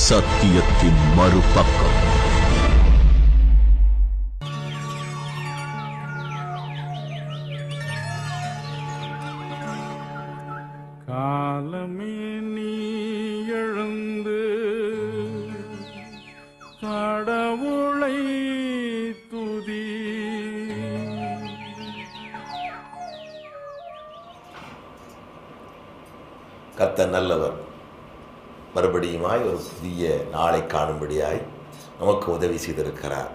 சத்தியத்தின் மறுபக்கம் காலமே நீ எழுந்து கடவுளை துதி கர்த்தர் நல்லவர் மறுபடியுமாய் ஒரு புதிய நாளை காணும்படியாய் நமக்கு உதவி செய்திருக்கிறார்.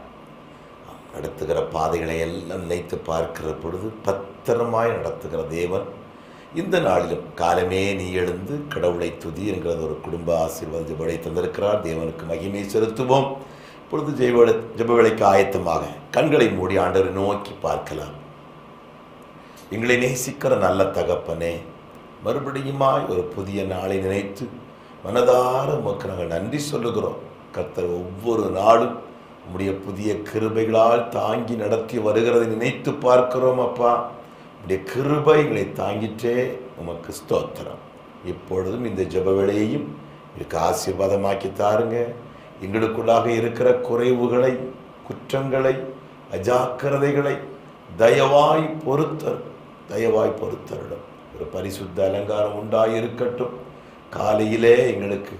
நடத்துகிற பாதைகளை எல்லாம் நினைத்து பார்க்கிற பொழுது பத்திரமாய் நடத்துகிற தேவன் இந்த நாளிலும் காலமே நீ எழுந்து கடவுளை துதி என்கிறது ஒரு குடும்ப ஆசீர்வாத ஜெபலை தந்திருக்கிறார். தேவனுக்கு மகிமை செலுத்துவோம். இப்பொழுது ஜெய்வ ஜெபவேளைக்கு ஆயத்தமாக கண்களை மூடி ஆண்டவரை நோக்கி பார்க்கலாம். எங்களை நேசிக்கிற நல்ல தகப்பனே மறுபடியுமாய் ஒரு புதிய நாளை நினைத்து மனதார உமக்கு நாங்கள் நன்றி சொல்லுகிறோம். கர்த்தர் ஒவ்வொரு நாளும் உம்முடைய புதிய கிருபைகளால் தாங்கி நடத்தி வருகிறதை நினைத்து பார்க்கிறோம் அப்பா. உடைய கிருபைகளை தாங்கிட்டே உமக்கு ஸ்தோத்திரம். இப்பொழுதும் இந்த ஜப வேளையையும் இதுக்கு ஆசீர்வாதமாக்கி தாருங்க. எங்களுக்குள்ளாக இருக்கிற குறைவுகளை குற்றங்களை அஜாக்கிரதைகளை தயவாய் பொறுத்தர் தயவாய் பொறுத்தரிடம் ஒரு பரிசுத்த அலங்காரம் உண்டாயிருக்கட்டும். காலையிலே எங்களுக்கு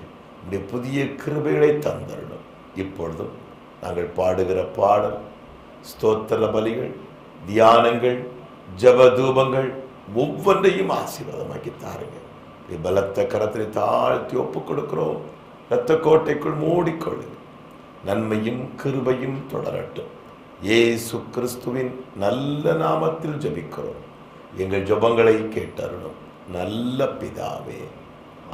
உடைய புதிய கிருபைகளை தந்தரிடும் இப்பொழுதும் நாங்கள் பாடுகிற பாடல் ஸ்தோத்திர பலிகள் தியானங்கள் ஜபதூபங்கள் ஒவ்வொன்றையும் ஆசீர்வாதமாக்கி தாருங்க. பலத்த கரத்தில் தாழ்த்தி ஒப்புக் கொடுக்கிறோம் இரத்த கோட்டைக்குள் மூடிக்கொள்ளுங்கள் நன்மையும் கிருபையும் தொடரட்டும். ஏசு கிறிஸ்துவின் நல்ல நாமத்தில் ஜபிக்கிறோம். எங்கள் ஜபங்களை கேட்டருளும். நல்ல பிதாவே.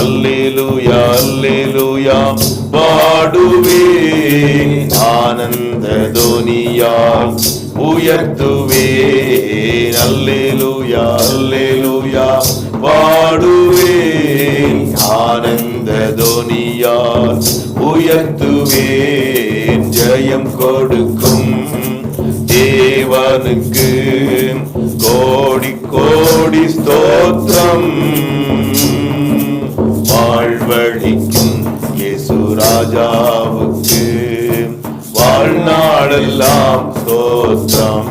அல்லேலூயா அல்லேலூயா பாடுவே. ஆனந்த தோனியால் உயர்த்துவே. அல்லேலூயா அல்லேலூயா பாடுவே. ஆனந்த தோனியால் உயர்த்துவேன் ஜெயம் கொடுக்கும் தேவனுக்கு கோடி கோடி ஸ்தோத்திரம். ராஜாவுக்கு வாழ்நாளெல்லாம் தோற்றம்.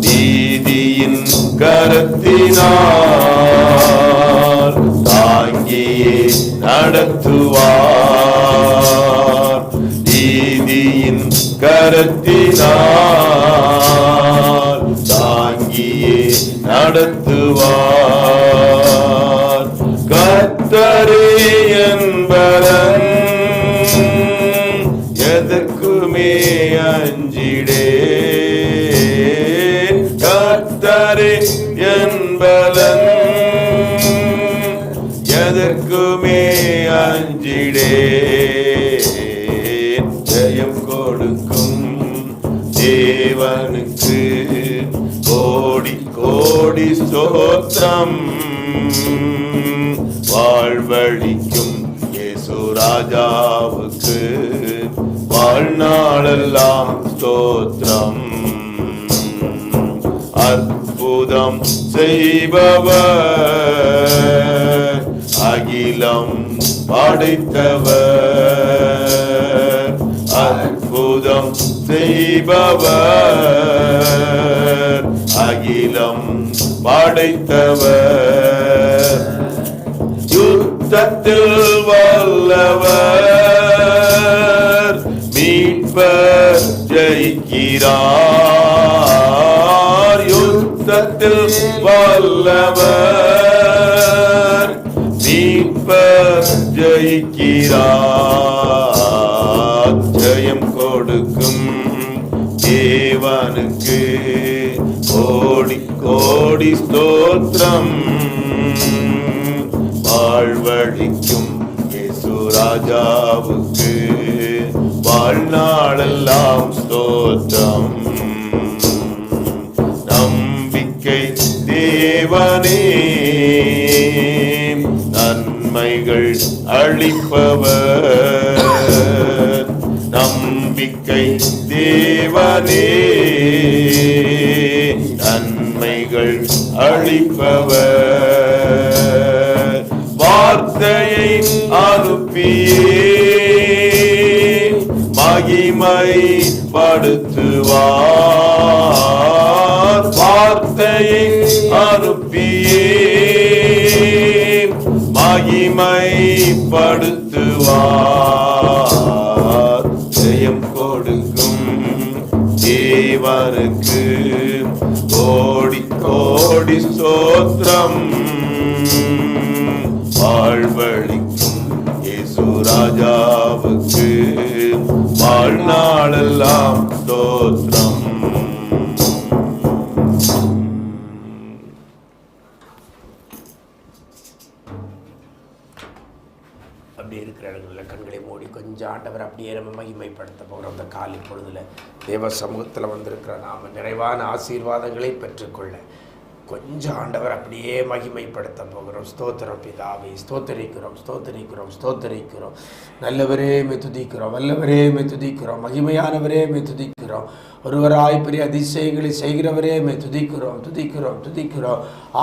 நீதியின் கரத்தினார் தாங்கியே நடத்துவார். நீதியின் கரத்தினார் தாங்கியே நடத்துவார். ஜெயம் கொடுக்கும் தேவனுக்கு கோடி கோடி ஸ்தோத்திரம். வாழ்வழிக்கும் இயேசு ராஜாவுக்கு வாழ்நாளெல்லாம் ஸ்தோத்திரம். அற்புதம் செய்பவர் அகிலம் படைத்தவர். செய்பவர். அகிலம் படைத்தவர். யுத்தத்தில் வல்லவர். மீட்பர் ஜெயிக்கிறார். யுத்தத்தில் வல்லவர். மீட்பர் ஜெயிக்கிறார். ஜெயம் கொடுக்கும். தேவனுக்கு கோடி கோடி ஸ்தோத்திரம். வாழ்வழிக்கும் இயேசு ராஜாவுக்கு வாழ்நாளெல்லாம் ஸ்தோத்திரம். நம்பிக்கை தேவனே நன்மைகள் அளிப்பவர். நம்பிக்கை தேவனே. நன்மைகள் அளிப்பவர். வார்த்தையை அனுப்பியே மகிமை படுத்துவார். வார்த்தையை அனுப்பியே மகிமை படுத்துவார். தேவனுக்கு கோடி கோடி ஸ்தோத்திரம். வாழ்வழிக்கும் இயேசு ராஜாவுக்கு. வாழ்நாளெல்லாம் ஸ்தோத்திரம். கொஞ்சம் ஆண்டவர் அப்படியே நம்ம மகிமைப்படுத்த போகிறோம் அந்த காலை பொழுதில் தேவ சமூகத்தில் வந்திருக்கிற நாம் நிறைவான ஆசீர்வாதங்களை பெற்றுக்கொள்ள கொஞ்சம் ஆண்டவர் அப்படியே மகிமைப்படுத்த போகிறோம். ஸ்தோத்திரம் பிதாவை ஸ்தோத்தரிக்கிறோம் ஸ்தோத்தரிக்கிறோம் ஸ்தோத்தரிக்கிறோம். நல்லவரே மெத்துதிக்கிறோம் வல்லவரே மெத்துதிக்கிறோம் மகிமையானவரே மெத்துதிக்கிறோம் ஒருவராய் பெரிய அதிசயங்களை செய்கிறவரே மே துதிக்கிறோம் துதிக்கிறோம் துதிக்கிறோம்.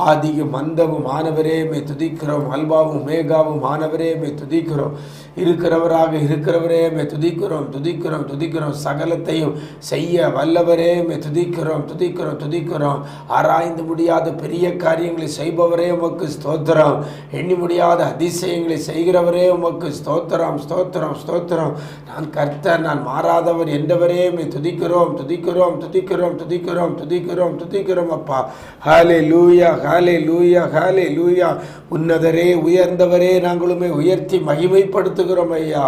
ஆதியும் மந்தமும் ஆனவரே மே துதிக்கிறோம். அல்பாவும் மேகாவும் ஆனவரே மே துதிக்கிறோம். இருக்கிறவராக இருக்கிறவரே மே துதிக்கிறோம் துதிக்கிறோம் துதிக்கிறோம். சகலத்தையும் செய்ய வல்லவரே மே துதிக்கிறோம் துதிக்கிறோம் துதிக்கிறோம். ஆராய்ந்து முடியாத பெரிய காரியங்களை செய்பவரே உமக்கு ஸ்தோத்திரம். எண்ணி முடியாத அதிசயங்களை செய்கிறவரே உமக்கு ஸ்தோத்திரம் ஸ்தோத்திரம் ஸ்தோத்திரம். நான் கர்த்தர் நான் மாறாதவர் என்றவரே மே துதிக்கிறோம் துதிக்கிறோம் துதிக்கிறோம் துதிக்கிறோம் துதிக்கிறோம் துதிக்கிறோம் அப்பா. ஹாலே லூயா ஹாலே லூயா ஹாலே லூயா உன்னதரே உயர்ந்தவரே நாங்களுமே உயர்த்தி மகிமைப்படுத்து மகிமைப்படுத்துகிறோம் ஐயா.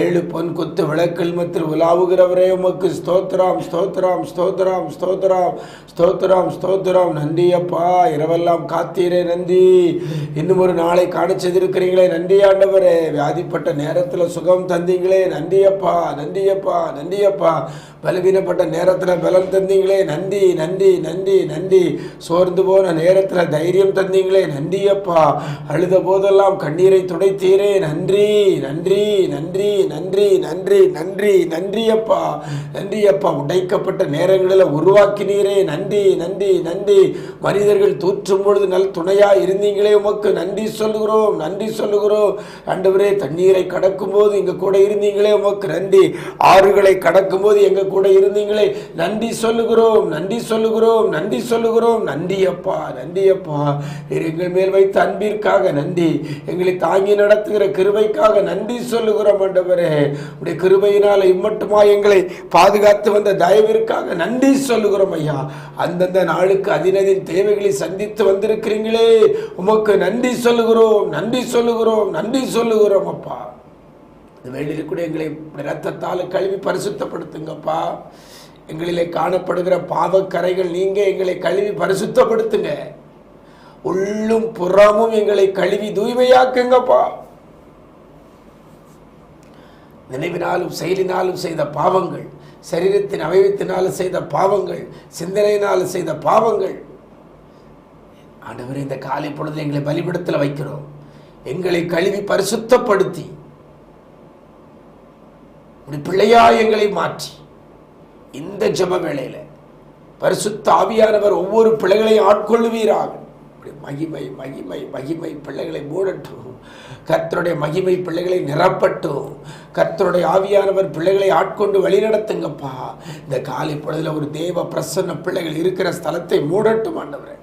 ஏழு பொன் குத்து விளக்கெல்மத்தில் உலாவுகிறவரே உமக்கு ஸ்தோத்ராம் ஸ்தோத்ராம் ஸ்தோத்ராம் ஸ்தோத்ராம் ஸ்தோத்ராம் ஸ்தோத்ராம் நன்றி அப்பா இரவெல்லாம் காத்தீரே நன்றி. இன்னும் ஒரு நாளை காண இருக்கிறீங்களே நன்றி ஆண்டவரே. வியாதிப்பட்ட நேரத்தில் சுகம் தந்தீங்களே நன்றி அப்பா நன்றி அப்பா நன்றி அப்பா. பலவீனப்பட்ட நேரத்தில் பலம் தந்தீங்களே நன்றி நன்றி நன்றி நன்றி. சோர்ந்து போன நேரத்தில் தைரியம் தந்தீங்களே நன்றி அப்பா. அழுத போதெல்லாம் கண்ணீரை துடைத்தீரே நன்றி நன்றி. நன்றி நன்றி நன்றி நன்றி நன்றி அப்பா நன்றி அப்பா உடைக்கப்பட்ட நேரங்களில் உருவாக்கினீரே. நன்றி நன்றி நன்றி. மனிதர்கள் தூற்றும் பொழுது நல் துணையா இருந்தீங்களே உமக்கு. நன்றி சொல்லுகிறோம் நன்றி சொல்லுகிறோம். ஆண்டவரே தண்ணீரை கடக்கும் போது எங்க கூட இருந்தீங்களே உமக்கு. நன்றி. ஆறுகளை கடக்கும் போது எங்க கூட இருந்தீங்களே. நன்றி சொல்லுகிறோம் நன்றி சொல்லுகிறோம் நன்றி சொல்லுகிறோம். நன்றி அப்பா நன்றி அப்பா எங்கள் மேல் வைத்த அன்பிற்காக நன்றி. எங்களை தாங்கி நடத்துகிற கிருபைக்காக நன்றி. நன்றி சொல்லுகிறோம் ஆண்டவரே. உடைய கிருபையினால் இம்மட்டுமா எங்களை பாதுகாத்து வந்த தயவிற்காக நன்றி சொல்லுகிறோம் ஐயா. அந்தந்த நாளுக்கு அதினதின் தேவைகளை சந்தித்து வந்திருக்கிறீங்களே. உமக்கு நன்றி சொல்லுகிறோம் நன்றி சொல்லுகிறோம் நன்றி சொல்லுகிறோம் அப்பா. இந்த வேளையில் கூட எங்களை ரத்தத்தால் கழுவி பரிசுத்தப்படுத்துங்கப்பா. எங்களிலே காணப்படுகிற பாவக்கரைகள் நீங்க எங்களை கழுவி பரிசுத்தப்படுத்துங்க. உள்ளும் புறமும் எங்களை கழுவி தூய்மையாக்குங்கப்பா. நினைவினாலும் செயலினாலும் செய்த பாவங்கள் சரீரத்தின் அவயத்தினாலும் செய்த பாவங்கள் சிந்தனையினாலும் செய்த பாவங்கள். ஆண்டவர் இந்த காலை பொழுது எங்களை பலிபிடத்தில் வைக்கிறோம். எங்களை கழுவி பரிசுத்தப்படுத்தி உடைய பிள்ளையா எங்களை மாற்றி இந்த ஜெப வேளையில் பரிசுத்த ஆவியானவர் ஒவ்வொரு பிள்ளைகளையும் ஆட்கொள்ளுவீராக. உடைய மகிமை மகிமை மகிமை பிள்ளைகளை மூடட்டும். கர்த்தருடைய மகிமை பிள்ளைகளை நிரப்பட்டும். கர்த்தருடைய ஆவியானவர் பிள்ளைகளை ஆட்கொண்டு வழிநடத்துங்கப்பா. இந்த காலை பொழுதுல ஒரு தேவ பிரசன்ன பிள்ளைகள் இருக்கிற ஸ்தலத்தை மூடட்டும் ஆண்டவரே.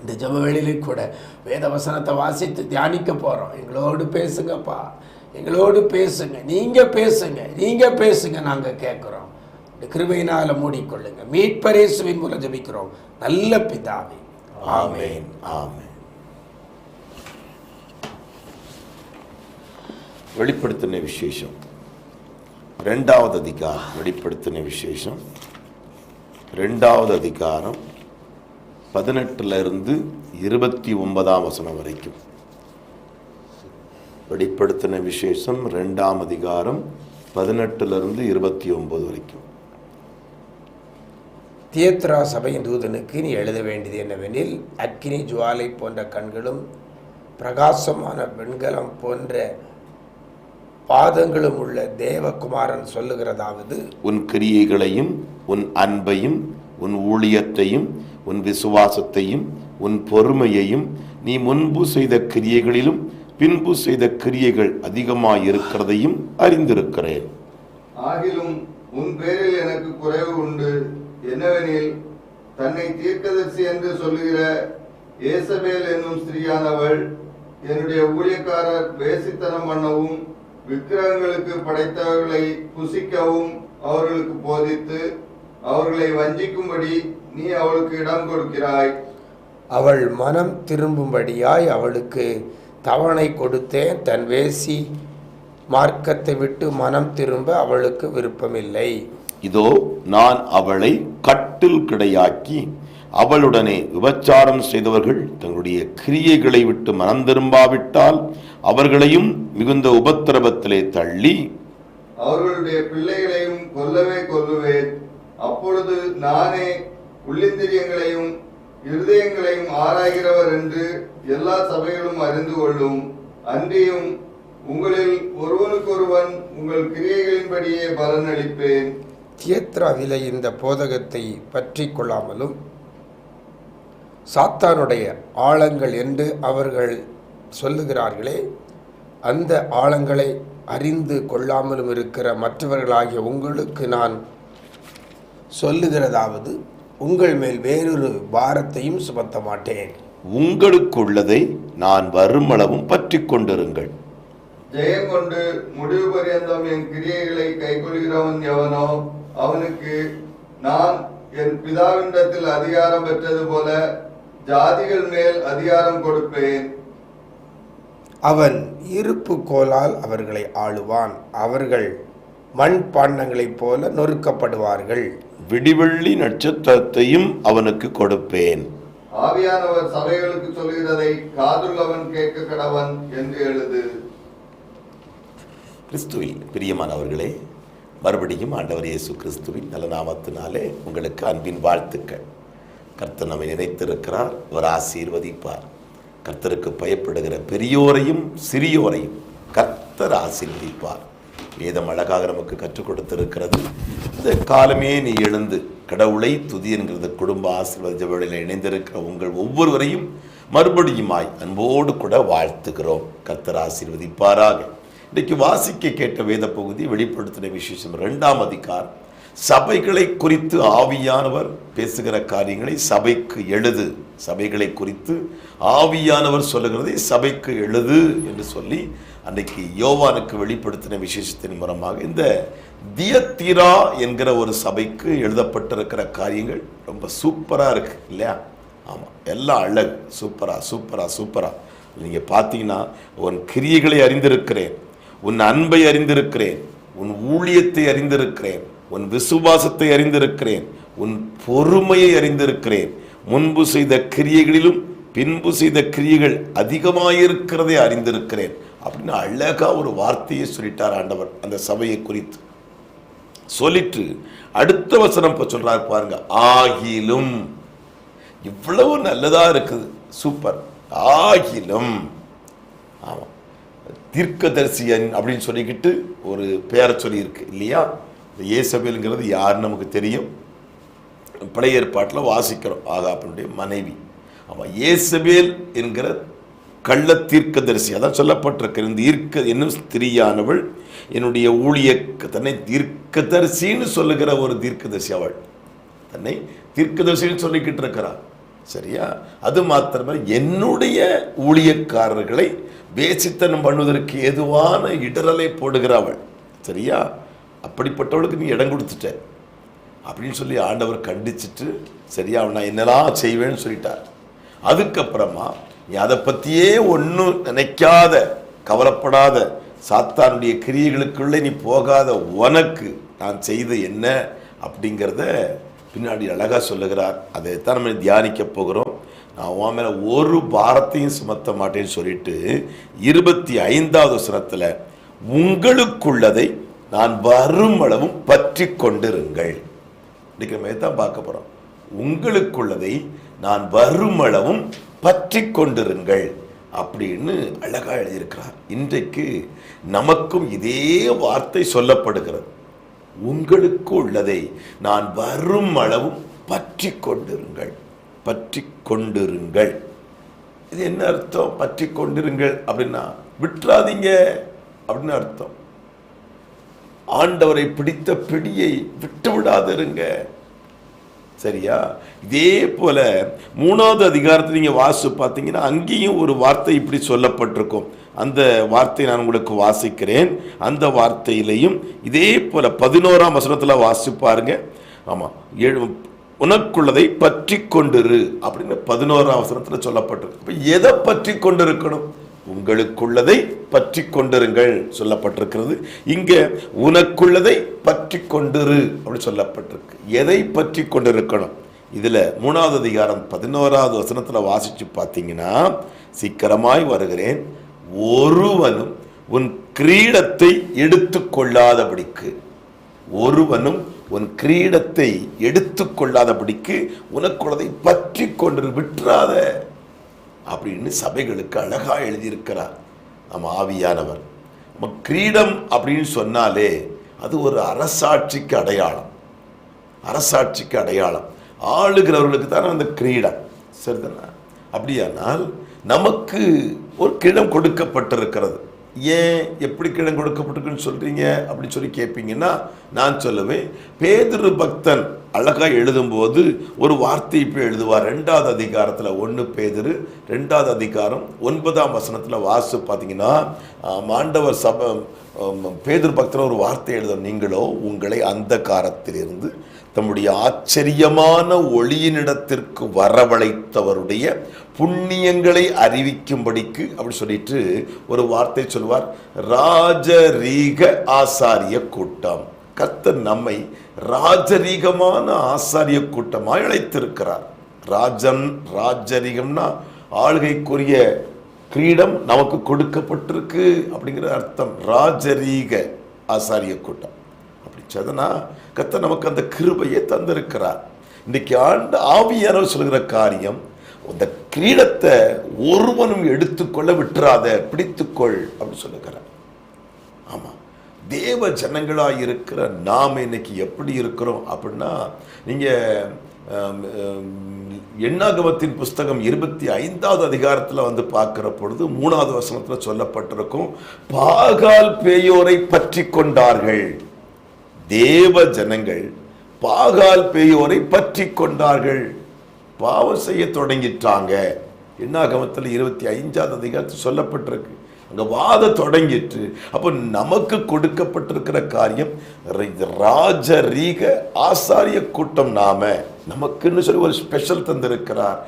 இந்த ஜப வேளையிலே கூட வேத வசனத்தை வாசித்து தியானிக்க போகிறோம் எங்களோடு பேசுங்கப்பா. எங்களோடு பேசுங்க. நீங்கள் பேசுங்க. நீங்கள் பேசுங்க நாங்கள் கேட்குறோம் இந்த கிருபையினால மூடிக்கொள்ளுங்க. மீட்பரேசுவின் மூலம் ஜெபிக்கிறோம். நல்ல பிதாவே. ஆமென் ஆமென் வெளிப்படுத்தின விசேஷம். ரெண்டாவது அதிகாரம். வெளிப்படுத்தின விசேஷம். ரெண்டாவது அதிகாரம் பதினெட்டுல இருந்து இருபத்தி ஒன்பதாம் வசனம் வரைக்கும். வெளிப்படுத்தின விசேஷம் ரெண்டாம் அதிகாரம் பதினெட்டுல இருந்து இருபத்தி ஒன்பது வரைக்கும். தியத்ரா சபையின் தூதனுக்கு நீ எழுத வேண்டியது என்னவெனில் அக்கினி ஜுவாலை போன்ற கண்களும் பிரகாசமான வெண்கலம் போன்ற பாதங்களும் உள்ள தேவகுமாரன் சொல்லுகிறதாவது உன் கிரியைகளையும் உன் அன்பையும் உன் ஊழியத்தையும் உன் விசுவாசத்தையும் உன் பொறுமையையும் நீ முன்பு செய்த கிரியைகளிலும் பின்பு செய்த கிரியைகள் அதிகமாயிருக்கிறதையும் அறிந்திருக்கிறேன். ஆகிலும் உன் பேரில் எனக்கு குறைவு உண்டு. என்னவெனில் தன்னை தீர்க்கதரிசி என்று சொல்லுகிற ஏசபேல் என்னும் ஸ்திரீயானவள் என்னுடைய ஊழியக்காரர் வேசித்தனம் பண்ணவும் விக்கிரகங்களுக்கு படைத்தவர்களை புசிக்கவும் அவர்களுக்கு போதித்து அவர்களை வஞ்சிக்கும்படி நீ அவளுக்கு இடம் கொடுக்கிறாய். அவள் மனம் திரும்பும்படியாய் அவளுக்கு தவணை கொடுத்தேன். தன் வேசி மார்க்கத்தை விட்டு மனம் திரும்ப அவளுக்கு விருப்பமில்லை. இதோ நான் அவளை கட்டில் கிடையாக்கி அவளுடனே விபச்சாரம் செய்தவர்கள் தங்களுடைய கிரியைகளை விட்டு மனம் திரும்பாவிட்டால் அவர்களையும் மிகுந்த உபத்திரவத்திலே தள்ளி அவர்களுடைய பிள்ளைகளையும் கொல்லவே கொல்லுவேன். அப்பொழுது நானே உள்ளிந்திரியங்களையும் இருதயங்களையும் ஆராய்கிறவர் என்று எல்லா சபைகளும் அறிந்து கொள்ளும். அன்றியும் உங்களில் ஒருவனுக்கொருவன் உங்கள் கிரியைகளின்படியே பலனளிப்பேன். தியத்ராவிலே இந்த போதகத்தை பற்றி கொள்ளாமலும் சாத்தானுடைய ஆழங்கள் என்று அவர்கள் சொல்லுகிறார்களே அந்த ஆழங்களை அறிந்து கொள்ளாமலும் இருக்கிற மற்றவர்களாகிய உங்களுக்கு நான் சொல்லுகிறதாவது உங்கள் மேல் வேறொரு பாரத்தையும் சுமத்த மாட்டேன். உங்களுக்குள்ளதை நான் வருமளவும் பற்றி கொண்டிருங்கள். ஜெயம் கொண்டு முடிவு பரியந்தம் என் கிரியைகளை கைக்கொள்கிறவன் எவனோ? அவனுக்கு நான் என் பிதாவினிடத்தில் அதிகாரம் பெற்றது போல ஜாதிகள் மேல் அதிகாரம் கொடுப்பேன். அவன் இருப்பு கோலால் அவர்களை ஆளுவான். அவர்கள் மண் பாண்டங்களைப் போல நொறுக்கப்படுவார்கள். விடிவெள்ளி நட்சத்திரத்தையும் அவனுக்கு கொடுப்பேன். ஆவியானவர் சபைகளுக்கு சொல்கிறதை காதுள்ளவன் கேட்க கடவன் என்று எழுது. கிறிஸ்துவில் பிரியமானவர்களே மறுபடியும் ஆண்டவர் இயேசு கிறிஸ்துவின் நல்ல நாமத்தினாலே உங்களுக்கு அன்பின் வாழ்த்துக்கள். கர்த்தர் நம்மை நினைத்திருக்கிறார் அவர் ஆசீர்வதிப்பார். கர்த்தருக்கு பயப்படுகிற பெரியோரையும் சிறியோரையும் கர்த்தர் ஆசீர்வதிப்பார். வேதம் அழகாக நமக்கு கற்றுக் கொடுத்திருக்கிறது. இந்த காலமே நீ எழுந்து கடவுளை துதி என்கிறது குடும்ப ஆசீர்வாத இணைந்திருக்கிற உங்கள் ஒவ்வொருவரையும் மறுபடியுமாய் அன்போடு கூட வாழ்த்துகிறோம். கர்த்தர் ஆசீர்வதிப்பாராக. இன்றைக்கு வாசிக்க கேட்ட வேத பகுதி வெளிப்படுத்தின விசேஷம். இரண்டாம் அதிகார். சபைகளை குறித்து ஆவியானவர் பேசுகிற காரியங்களை சபைக்கு எழுது. சபைகளை குறித்து ஆவியானவர் சொல்லுகிறதை சபைக்கு எழுது என்று சொல்லி அன்றைக்கு யோவானுக்கு வெளிப்படுத்தின விசேஷத்தின் மூலமாக இந்த தியத்தீரா என்கிற ஒரு சபைக்கு எழுதப்பட்டிருக்கிற காரியங்கள் ரொம்ப சூப்பராக இருக்கு இல்லையா? ஆமாம் எல்லாம் அழகு. சூப்பராக சூப்பராக சூப்பராக நீங்கள் பார்த்தீங்கன்னா உன் கிரியைகளை அறிந்திருக்கிறேன். உன் அன்பை அறிந்திருக்கிறேன் உன் ஊழியத்தை அறிந்திருக்கிறேன் உன் விசுவாசத்தை அறிந்திருக்கிறேன் உன் பொறுமையை அறிந்திருக்கிறேன். முன்பு செய்த கிரியைகளிலும் பின்பு செய்த கிரியைகள் அதிகமாயிருக்கிறதை அறிந்திருக்கிறேன். அப்படின்னு அழகா ஒரு வார்த்தையை சொல்லிட்டார் ஆண்டவர் அந்த சபையை குறித்து. சொல்லிட்டு அடுத்த வசனம் இப்போ சொல்றாரு பாருங்க. ஆகிலும் இவ்வளவு நல்லதா இருக்குது. சூப்பர். ஆகிலும் ஆமா. தீர்க்கதரிசியன் அப்படின்னு சொல்லிக்கிட்டு ஒரு பெயரை சொல்லியிருக்கு இல்லையா? இந்த ஏசபேலுங்கிறது யார் நமக்கு தெரியும். பழைய ஏற்பாட்டில் வாசிக்கிறோம் ஆகாப்பனுடைய மனைவி. ஆமாம் ஏசபேல் என்கிற கள்ள தீர்க்கதரிசி அதான் சொல்லப்பட்டிருக்கிற இந்த ஈர்க்க என்னும் ஸ்திரீயானவள் என்னுடைய ஊழிய தன்னை தீர்க்கதரிசின்னு சொல்லுகிற ஒரு தீர்க்கதரிசி அவள். தன்னை தீர்க்கதரிசின்னு சொல்லிக்கிட்டு இருக்கிறாள் சரியா? அது மாத்திரமல்ல என்னுடைய ஊழியக்காரர்களை வேசித்தனம் பண்ணுவதற்கு ஏதுவான இடரலை போடுகிறவள். சரியா? அப்படிப்பட்டவளுக்கு நீ இடம் கொடுத்துட்ட. அப்படின்னு சொல்லி ஆண்டவர் கண்டிச்சிட்டு சரியா நான் என்னெல்லாம் செய்வேன்னு சொல்லிட்டார். அதுக்கப்புறமா நீ அதை பற்றியே ஒன்றும் நினைக்காத கவலைப்படாத. சாத்தானுடைய கிரியைகளுக்குள்ளே நீ போகாத. உனக்கு நான் செய்த என்ன அப்படிங்கிறத பின்னாடி அழகாக சொல்லுகிறார். அதைத்தான் நம்ம தியானிக்க போகிறோம். நான் உன் மேலே ஒரு பாரத்தையும் சுமத்த மாட்டேன்னு சொல்லிட்டு இருபத்தி ஐந்தாவது வசனத்தில் உங்களுக்குள்ளதை நான் வரும் அளவும் பற்றி கொண்டிருங்கள். இன்னைக்கு நம்ம தான் பார்க்க போகிறோம் உங்களுக்குள்ளதை நான் வரும் அளவும் பற்றி கொண்டிருங்கள். அப்படின்னு அழகாக எழுதியிருக்கிறார். இன்றைக்கு நமக்கும் இதே வார்த்தை சொல்லப்படுகிறது. உங்களுக்கு உள்ளதை நான் வரும் அளவும் பற்றி கொண்டிருங்கள். பற்றி கொண்டிருங்கள் இது என்ன அர்த்தம்? பற்றி கொண்டிருங்கள் அப்படின்னா விட்டுறாதீங்க அப்படின்னு அர்த்தம். ஆண்டவரை பிடித்த பிடியை விட்டு விடாதிருங்க சரியா? இதே போல மூணாவது அதிகாரத்தை நீங்க வாசு பார்த்தீங்கன்னா அங்கேயும் ஒரு வார்த்தை இப்படி சொல்லப்பட்டிருக்கும். அந்த வார்த்தை நான் உங்களுக்கு வாசிக்கிறேன். அந்த வார்த்தையிலையும் இதே போல பதினோராம் வசனத்துல வாசிப்பாருங்க ஆமாம் ஆமா ஏழு உனக்குள்ளதை பற்றி கொண்டிரு அப்படின்னு பதினோராம் அவசரத்தில் சொல்லப்பட்டிருக்கு. அப்ப எதை பற்றி கொண்டிருக்கணும்? உங்களுக்குள்ளதை பற்றி கொண்டிருங்கள் சொல்லப்பட்டிருக்கிறது. இங்க உனக்குள்ளதை பற்றி கொண்டிரு அப்படி சொல்லப்பட்டிருக்கு. எதை பற்றி கொண்டிருக்கணும்? இதுல மூணாவது அதிகாரம் பதினோராவது வசனத்துல வாசிச்சு பார்த்தீங்கன்னா சீக்கிரமாய் வருகிறேன். ஒருவனும் உன் கிரீடத்தை எடுத்துக்கொள்ளாதபடிக்கு ஒருவனும் உன் கிரீடத்தை எடுத்துக்கொள்ளாதபடிக்கு உனக்குள்ளதை பற்றி கொண்டு விட்டுறாத அப்படின்னு சபைகளுக்கு அழகா எழுதியிருக்கிறார். நம்ம ஆவியானவர். நம்ம கிரீடம் அப்படின்னு சொன்னாலே அது ஒரு அரசாட்சிக்கு அடையாளம். அரசாட்சிக்கு அடையாளம். ஆளுகிறவர்களுக்கு தானே அந்த கிரீடம். சரிதானா? அப்படியானால் நமக்கு ஒரு கிரீடம் கொடுக்கப்பட்டிருக்கிறது. ஏன் எப்படி கிடம் கொடுக்கப்பட்டிருக்குன்னு சொல்றீங்க? அப்படின்னு சொல்லி கேட்பீங்கன்னா நான் சொல்லுவேன். பேதுரு பக்தன் அழகாக எழுதும்போது ஒரு வார்த்தை இப்போ எழுதுவார். ரெண்டாவது அதிகாரத்தில் ஒன்று பேதுரு ரெண்டாவது அதிகாரம் ஒன்பதாம் வசனத்தில் வாசு பார்த்தீங்கன்னா மாண்டவர் சபை பேதுரு பக்தர் ஒரு வார்த்தை எழுதும் நீங்களோ உங்களை அந்த காரத்திலிருந்து தம்முடைய ஆச்சரியமான ஒளியினிடத்திற்கு வரவழைத்தவருடைய புண்ணியங்களை அறிவிக்கும்படிக்கு அப்படி சொல்லிட்டு ஒரு வார்த்தை சொல்வார் ராஜரீக ஆசாரிய கூட்டம். கர்த்தர் நம்மை ராஜரீகமான ஆசாரிய கூட்டமாக அழைத்திருக்கிறார். ராஜன் ராஜரீகம்னா ஆளுகைக்குரிய கிரீடம் நமக்கு கொடுக்கப்பட்டிருக்கு அப்படிங்கிற அர்த்தம். ராஜரீக ஆசாரிய கூட்டம். அப்படி சொன்னா கத்த நமக்கு அந்த கிருபையை தந்திருக்கிறார். இன்னைக்கு ஆண்டு ஆவியானவர் சொல்கிற காரியம் அந்த கிரீடத்தை ஒருவனும் எடுத்துக்கொள்ள விட்டுறாத பிடித்துக்கொள் அப்படின்னு சொல்லுகிறார். ஆமாம் தேவ ஜனங்களாக இருக்கிற நாம் இன்னைக்கு எப்படி இருக்கிறோம் அப்படின்னா நீங்கள் எண்ணாகமத்தின் புஸ்தகம் இருபத்தி ஐந்தாவது அதிகாரத்தில் வந்து பார்க்குற பொழுது மூணாவது வசனத்தில் சொல்லப்பட்டிருக்கும் பாகால் பேயோரை பற்றி கொண்டார்கள். தேவ ஜனங்கள் பாகால் பேயோரை பற்றி கொண்டார்கள். பாவம் செய்ய தொடங்கிட்டாங்க. எண்ணாகமத்தில் இருபத்தி ஐந்தாவது அதிகாரத்தில் சொல்லப்பட்டிருக்கு. அங்கே வாத தொடங்கிட்டு அப்போ நமக்கு கொடுக்கப்பட்டிருக்கிற காரியம் ராஜரீக ஆசாரிய கூட்டம் நாம. நமக்குன்னு சொல்லி ஒரு ஸ்பெஷல் தந்திருக்கிறார்.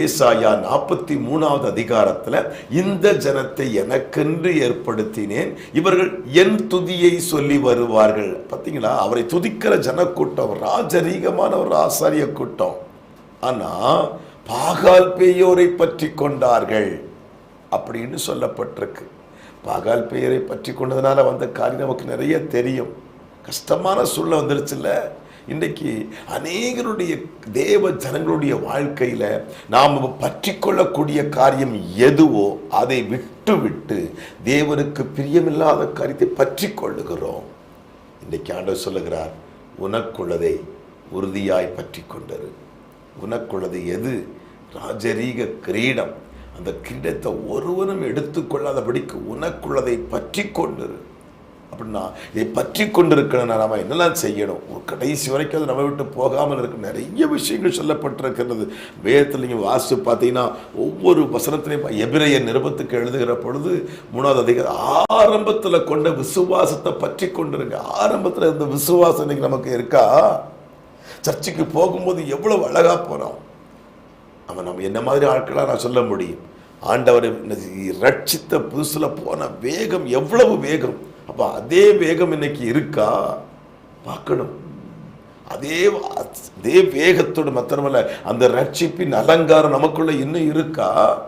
ஏசாயா நாற்பத்தி மூணாவது அதிகாரத்தில் இந்த ஜனத்தை எனக்கென்று ஏற்படுத்தினேன் இவர்கள் என் துதியை சொல்லி வருவார்கள். பார்த்தீங்களா அவரை துதிக்கிற ஜனக்கூட்டம் ராஜரீகமான ஒரு ஆசாரிய கூட்டம். ஆனா பாகால் பேயோரை பற்றி கொண்டார்கள் அப்படின்னு சொல்லப்பட்டிருக்கு. பாகால் பெயரை பற்றி கொண்டதுனால வந்த காரியம் நமக்கு நிறைய தெரியும். கஷ்டமான சூழ்நிலை வந்துருச்சுல்ல. இன்றைக்கு அநேகருடைய தேவ ஜனங்களுடைய வாழ்க்கையில் நாம் பற்றி கொள்ளக்கூடிய காரியம் எதுவோ அதை விட்டு விட்டு தேவனுக்கு பிரியமில்லாத காரியத்தை பற்றி கொள்ளுகிறோம். இன்றைக்கு ஆண்டவர் சொல்லுகிறார் உனக்குள்ளதை உறுதியாய் பற்றி கொண்டது உனக்குள்ளது எது? ராஜரீக கிரீடம். அந்த கிரீடத்தை ஒருவனும் எடுத்துக்கொள்ளாதபடிக்கு உனக்குள்ளதை பற்றி கொண்டிரு. அப்படின்னா இதை பற்றி கொண்டிருக்கணும்னா நம்ம என்னெல்லாம் செய்யணும்? ஒரு கடைசி வரைக்கும் அது நம்ம விட்டு போகாமல் இருக்க. நிறைய விஷயங்கள் சொல்லப்பட்டிருக்கிறது வேதத்தில் நீங்கள் வாசித்து பார்த்தீங்கன்னா ஒவ்வொரு வசனத்திலையும் எபிரைய நிருபத்துக்கு எழுதுகிற பொழுது மூணாவது அதிக ஆரம்பத்தில் கொண்ட விசுவாசத்தை பற்றி கொண்டிருங்க. ஆரம்பத்தில் இருந்த விசுவாசம் இன்னைக்கு நமக்கு இருக்கா? சர்ச்சுக்கு போகும்போது எவ்வளவு அழகா போனோம். அவன் நம்ம என்ன மாதிரி ஆட்களாக நான் சொல்ல முடியும். ஆண்டவர் ரட்சித்த புதுசுல போன வேகம் எவ்வளவு வேகம். அப்ப அதே வேகம் இன்னைக்கு இருக்கா? பார்க்கணும். அதே அதே வேகத்தோடு மாத்திரமல்ல அந்த ரட்சிப்பின் அலங்காரம் நமக்குள்ள இன்னும் இருக்கா?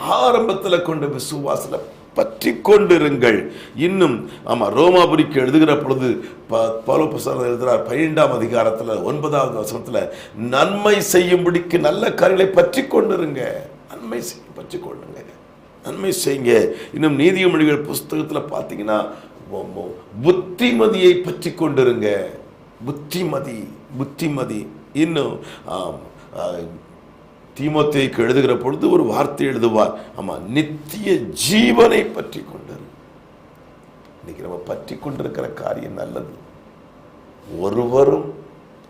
ஆரம்பத்தில் கொண்ட விசுவாசல பற்றி கொண்டிருங்கள் இன்னும் ஆமாம் ரோமாபுரிக்கு எழுதுகிற பொழுது ப- பவுல புஸ்தகம் எழுதுகிறார் பன்னிரெண்டாம் அதிகாரத்தில் ஒன்பதாவது வசனத்தில் நன்மை செய்யும்படிக்கு நல்ல காரியங்களை பற்றி கொண்டிருங்க நன்மை செய்ய பற்றி கொள்ளுங்க நன்மை செய்யுங்க. இன்னும் நீதிமொழிகள் புஸ்தகத்தில் பார்த்தீங்கன்னா புத்திமதியை பற்றி கொண்டிருங்க புத்திமதி புத்திமதி. இன்னும் ஆம், எழுதுகிற பொழுது ஒரு வார்த்தை எழுதுவார். ஆமா நித்திய ஜீவனை பற்றி கொண்டது. இன்னைக்கு நம்ம பற்றி கொண்டிருக்கிற காரியம் நல்லது. ஒருவரும்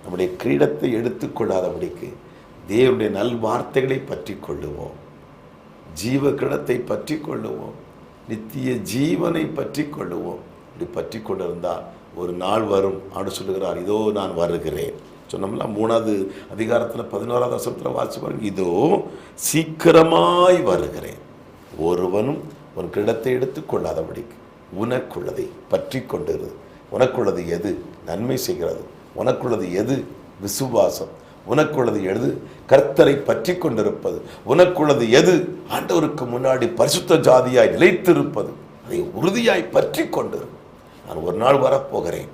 நம்முடைய கிரீடத்தை எடுத்துக்கொள்ளாதபடிக்கு தேவனுடைய நல் வார்த்தைகளை பற்றி கொள்ளுவோம். ஜீவ கிரீடத்தை பற்றி கொள்ளுவோம். நித்திய ஜீவனை பற்றி கொள்ளுவோம். இப்படி பற்றி கொண்டிருந்தால் ஒரு நாள் வரும். அப்படின்னு சொல்லுகிறார் இதோ நான் வருகிறேன். சொன்னோம்ல மூணாவது அதிகாரத்தில் பதினோராவது வருஷத்தில் வாசிச்சு பாருங்க. இதோ சீக்கிரமாய் வருகிறேன். ஒருவனும் உன் கிடத்தை எடுத்துக்கொள்ளாதபடிக்கு உனக்குள்ளதை பற்றி கொண்டிரு. உனக்குள்ளது எது நன்மை செய்கிறது? உனக்குள்ளது எது விசுவாசம்? உனக்குள்ளது எது கர்த்தரை பற்றி கொண்டிருப்பது? உனக்குள்ளது எது ஆண்டவருக்கு முன்னாடி பரிசுத்த ஜாதியாய் நிலைத்திருப்பது? அதை உறுதியாய் பற்றி கொண்டு நான் ஒரு நாள் வரப்போகிறேன்.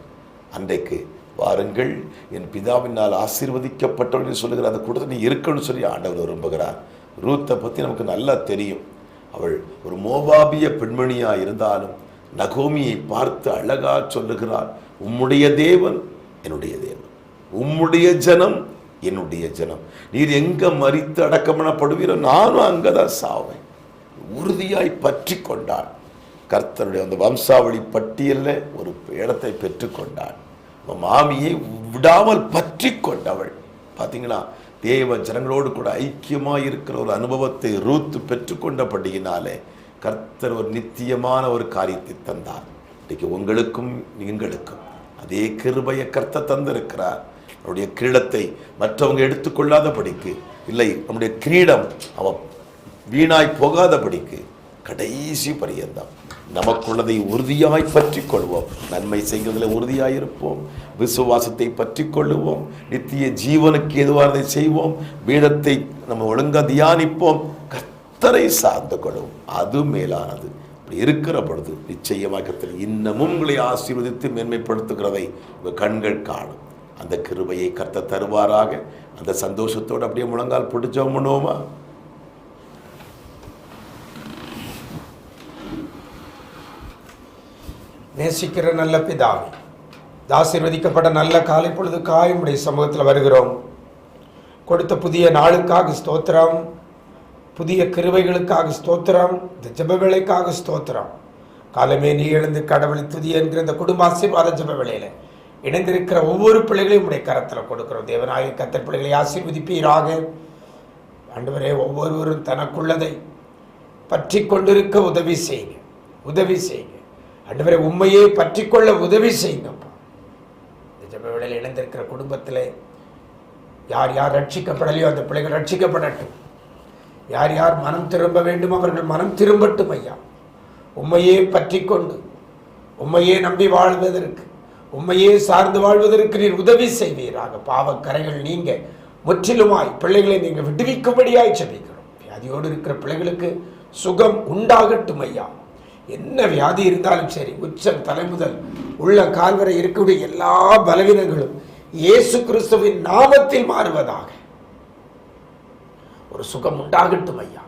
அன்றைக்கு வாருங்கள். என் பிதாவினால் ஆசீர்வதிக்கப்பட்டவர்கள் சொல்லுகிற அந்த கூட்டத்தில் நீ இருக்கணும்னு சொல்லி ஆண்டவர் விரும்புகிறார். ரூத்தை பற்றி நமக்கு நல்லா தெரியும். அவள் ஒரு மோபாபிய பெண்மணியா இருந்தாலும் நகோமியை பார்த்து அழகா சொல்லுகிறார் உம்முடைய தேவன் என்னுடைய தேவன். உம்முடைய ஜனம் என்னுடைய ஜனம். நீர் எங்கே மறித்து அடக்கமனப்படுவீரோ நானும் அங்கதான் சாவேன். உறுதியாய் பற்றி கொண்டாள் கர்த்தனுடைய அந்த வம்சாவளி பட்டியலில் ஒரு இடத்தை பெற்றுக்கொண்டாள் மாமியை விடாமல் பற்றி கொண்டவள். பார்த்தீங்களா தேவ ஜனங்களோடு கூட ஐக்கியமாக இருக்கிற ஒரு அனுபவத்தை ரூத்து பெற்றுக்கொண்டபடியினாலே கர்த்தர் ஒரு நித்தியமான ஒரு காரியத்தை தந்தார். இன்றைக்கு உங்களுக்கும் எங்களுக்கும் அதே கிருபையை கர்த்தர் தந்திருக்கிறார். நம்முடைய கிரீடத்தை மற்றவங்க எடுத்துக்கொள்ளாதபடிக்கு இல்லை நம்முடைய கிரீடம் அவன் வீணாய் போகாதபடிக்கு கடைசி பரியந்தம். நமக்குள்ளதை உறுதியாய் பற்றி கொள்வோம் நன்மை செய்வதில் உறுதியாயிருப்போம். விசுவாசத்தை பற்றி கொள்ளுவோம் நித்திய ஜீவனுக்கு எதுவானதை செய்வோம். வேதத்தை நம்ம ஒழுங்காக தியானிப்போம். கர்த்தரை சார்ந்து கொள்வோம் அது மேலானது. இப்படி இருக்கிற பொழுது நிச்சயமாக இன்னமும் உங்களை ஆசீர்வதித்து மேன்மைப்படுத்துகிறதை உங்கள் கண்கள் காணும். அந்த கிருபையை கர்த்த தருவாராக. அந்த சந்தோஷத்தோடு அப்படியே முழங்கால் பிடிச்சோம் பண்ணுவோமா நேசிக்கிற நல்ல பிதாவே ஆசீர்வதிக்கப்பட்ட நல்ல காலை பொழுது காயமுடைய சமூகத்தில் வருகிறோம். கொடுத்த புதிய நாளுக்காக ஸ்தோத்திரம். புதிய கிருவைகளுக்காக ஸ்தோத்திரம். இந்த ஜெப வேலைக்காக ஸ்தோத்திரம். காலமே நீ எழுந்து கடவுளை துதி என்கிற இந்த குடும்ப ஆசீர்வாத ஜப வேளையில இணைந்திருக்கிற ஒவ்வொரு பிள்ளைகளையும் உடைய கரத்தில் கொடுக்கிறோம். தேவநாயக கத்தர் பிள்ளைகளை ஆசீர்வதிப்பீராக. ஆண்டவரே ஒவ்வொருவரும் தனக்குள்ளதை பற்றி கொண்டிருக்க உதவி செய்யுங்க. உதவி செய்யுங்க. ஆண்டவரே உண்மையை பற்றி கொள்ள உதவி செய்யுங்கப்பா. இந்த ஜெப வேளையில் இணைந்திருக்கிற குடும்பத்தில் யார் யார் ரட்சிக்கப்படலையோ அந்த பிள்ளைகள் ரட்சிக்கப்படட்டும். யார் யார் மனம் திரும்ப வேண்டும் அவர்கள் மனம் திரும்பட்டும் ஐயா. உண்மையே பற்றி கொண்டு உண்மையே நம்பி வாழ்வதற்கு உண்மையே சார்ந்து வாழ்வதற்கு நீர் உதவி செய்வீராக. பாவக்கரைகள் நீங்க முற்றிலுமாய் பிள்ளைகளை நீங்கள் விடுவிக்கும்படியாய் செபிக்கிறோம் வியாதியோடு இருக்கிற பிள்ளைகளுக்கு சுகம் உண்டாகட்டும் ஐயா. என்ன வியாதி இருந்தாலும் சரி உச்சம் தலைமுதல் உள்ள கால்வரை இருக்கக்கூடிய எல்லா பலவீனங்களும் இயேசு கிறிஸ்துவின் நாமத்தில் மாறுவதாக. ஒரு சுகம் உண்டாகட்டும் ஐயா.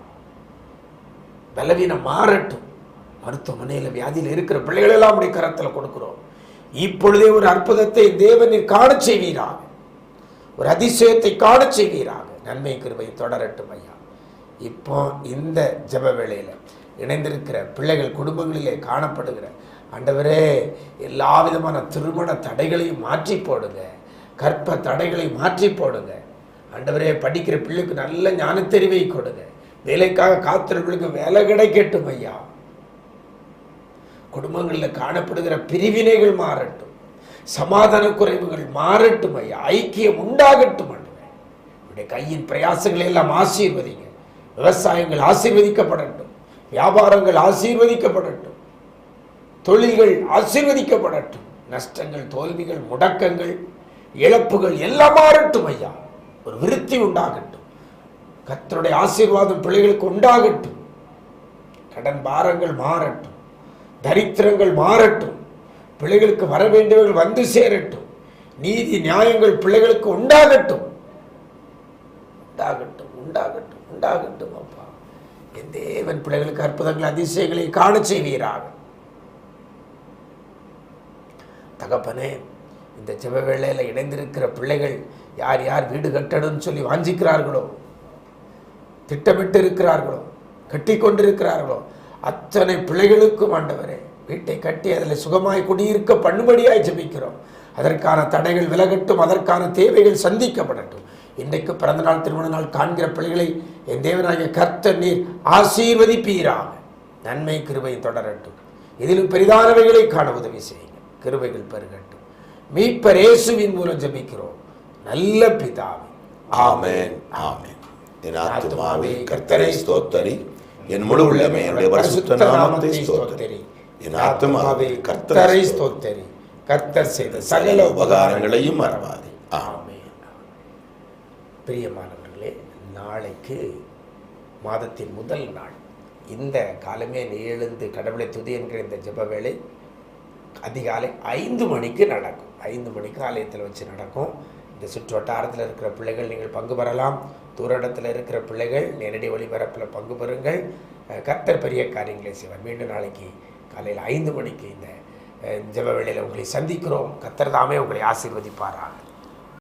பலவீனம் மாறட்டும். மருத்துவமனையில் வியாதியில் இருக்கிற பிள்ளைகள் எல்லாம் உடைய கரத்தில் கொடுக்கிறோம். இப்பொழுதே ஒரு அற்புதத்தை தேவனில் காண செய்வீராக. ஒரு அதிசயத்தை காண செய்வீராக. நன்மை கிருபை தொடரட்டும் ஐயா. இப்போ இந்த ஜப வேளையில் இணைந்திருக்கிற பிள்ளைகள் குடும்பங்களிலே காணப்படுகிற ஆண்டவரே எல்லா விதமான திருமண தடைகளையும் மாற்றி போடுங்க. கற்ப தடைகளை மாற்றி போடுங்க. ஆண்டவரே படிக்கிற பிள்ளைக்கு நல்ல ஞானத்தெரிவை கொடுங்க. வேலைக்காக காத்திரவர்களுக்கு வேலை கிடைக்கட்டும் ஐயா. குடும்பங்களில் காணப்படுகிற பிரிவினைகள் மாறட்டும். சமாதான குறைவுகள் மாறட்டும் ஐயா. ஐக்கியம் உண்டாகட்டும் ஆண்டவரே. உடைய கையின் பிரயாசங்களை எல்லாம் ஆசீர்வதிங்க. விவசாயங்கள் ஆசீர்வதிக்கப்படட்டும். வியாபாரங்கள் ஆசீர்வதிக்கப்படட்டும். தொழில்கள் ஆசீர்வதிக்கப்படட்டும். நஷ்டங்கள் தோல்விகள் முடக்கங்கள் இழப்புகள் எல்லாம் மாறட்டும் ஐயா. ஒரு விருத்தி உண்டாகட்டும். கத்தருடைய ஆசீர்வாதம் பிள்ளைகளுக்கு உண்டாகட்டும். கடன் பாரங்கள் மாறட்டும். தரித்திரங்கள் மாறட்டும். பிள்ளைகளுக்கு வர வேண்டியவர்கள் வந்து சேரட்டும். நீதி நியாயங்கள் பிள்ளைகளுக்கு உண்டாகட்டும். உண்டாகட்டும் உண்டாகட்டும் உண்டாகட்டும் என் தேவன் பிள்ளைகளுக்கு அற்புதங்கள் அதிசயங்களை காண செய்வீராக. தகப்பனே இந்த ஜெப வேளையில் இணைந்திருக்கிற பிள்ளைகள் யார் யார் வீடு கட்டணும்னு சொல்லி வாஞ்சிக்கிறார்களோ திட்டமிட்டு இருக்கிறார்களோ கட்டி கொண்டிருக்கிறார்களோ அத்தனை பிள்ளைகளுக்கும் ஆண்டவரே வீட்டை கட்டி அதில் சுகமாய் குடியிருக்க பண்ணும்படியாய் ஜபிக்கிறோம். அதற்கான தடைகள் விலகட்டும் அதற்கான தேவைகள் சந்திக்கப்படட்டும். இன்றைக்கு பிறந்தநாள் திருமண நாள் காண்கிற பிள்ளைகளை என் தேவனாகிய கர்த்தர் நீர் ஆசீர்வதிப்பீராக. நன்மை கிருபை தொடரட்டும். இதிலும் பெரிதானவைகளை காண உதவி செய்யுங்க. கிருபைகள் பெருகட்டும். மீட்பர் இயேசுவின் மூலம் ஜெபிக்கிறோம். நல்ல பிதாவே. ஆமென் ஆமென். என் ஆத்துமாவே கர்த்தரை ஸ்தோத்தரி. என் முழு உள்ளமே என்னுடைய பரிசுத்த நாமத்தை ஸ்தோத்தரி. என் ஆத்துமாவே கர்த்தரை ஸ்தோத்தரி. கர்த்தர் செய்த சகல உபகாரங்களையும் மறவாதே. ஆமென். பிரியமானவர்களே நாளைக்கு மாதத்தின் முதல் நாள். இந்த காலமே நீ எழுந்து கடவுளை துதி என்கிற இந்த ஜப வேலை அதிகாலை ஐந்து மணிக்கு நடக்கும். ஐந்து மணிக்கு ஆலயத்தில் வச்சு நடக்கும். இந்த சுற்று வட்டாரத்தில் இருக்கிற பிள்ளைகள் நீங்கள் பங்கு பெறலாம். தூர இடத்துல இருக்கிற பிள்ளைகள் நேரடி ஒளிபரப்பில் பங்கு பெறுங்கள். கத்தர் கர்த்தர் பெரிய காரியங்களை செய்வார். மீண்டும் நாளைக்கு காலையில் ஐந்து மணிக்கு இந்த ஜப வேளையில் உங்களை சந்திக்கிறோம். கத்தர் தாமே உங்களை ஆசீர்வதிப்பாராக.